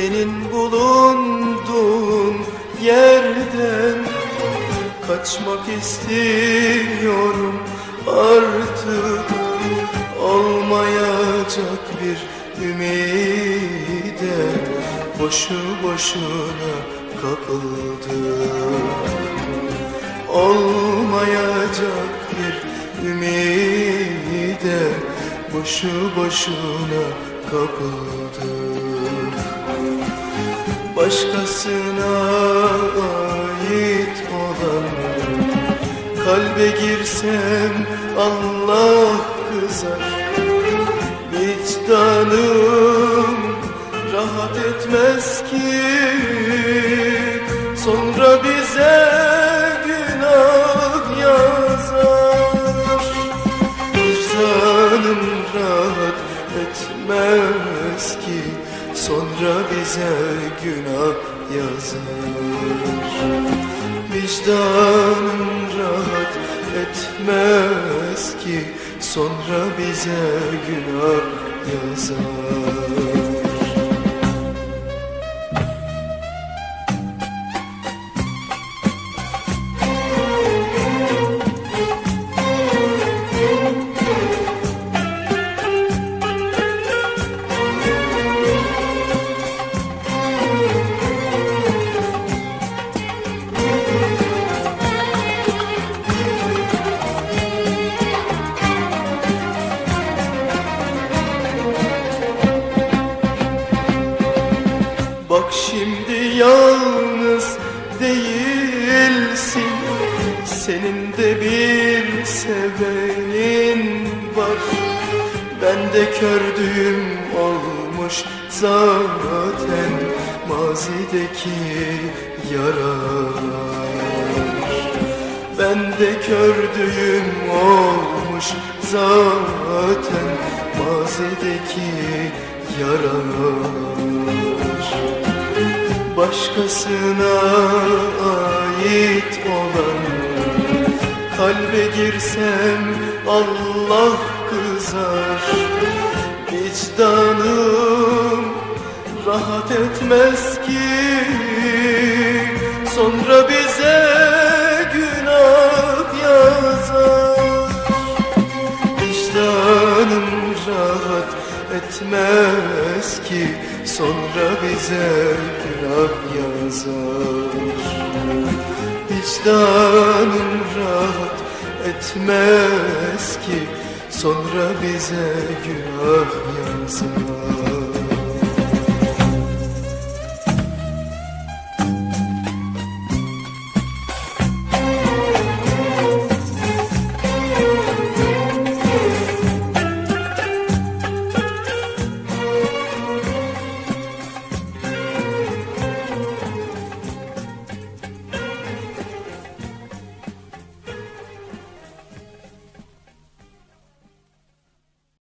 senin bulunduğun yerden Kaçmak istiyorum. Artık Olmayacak bir ümide Boşu boşuna kapıldım. Olmayacak bir ümide Boşu boşuna kapıldım. Başkasına ait olan Kalbe girsem Allah kızar. Vicdanım rahat etmez ki bize günah yazar Vicdanım rahat etmez ki Sonra bize günah yazar şimdi yalnız değilsin. Senin de bir sevenin var. Ben de kördüğüm olmuş zaten Mazideki yaralar. Ben de kördüğüm olmuş zaten mazideki yaralar Başkasına ait olan. Kalbe girsem Allah kızar. Vicdanım rahat etmez ki. Sonra bize günah yazar. Vicdanım rahat etmez ki Sonra bize günah yazar. Vicdanım rahat etmez ki Sonra bize günah yazar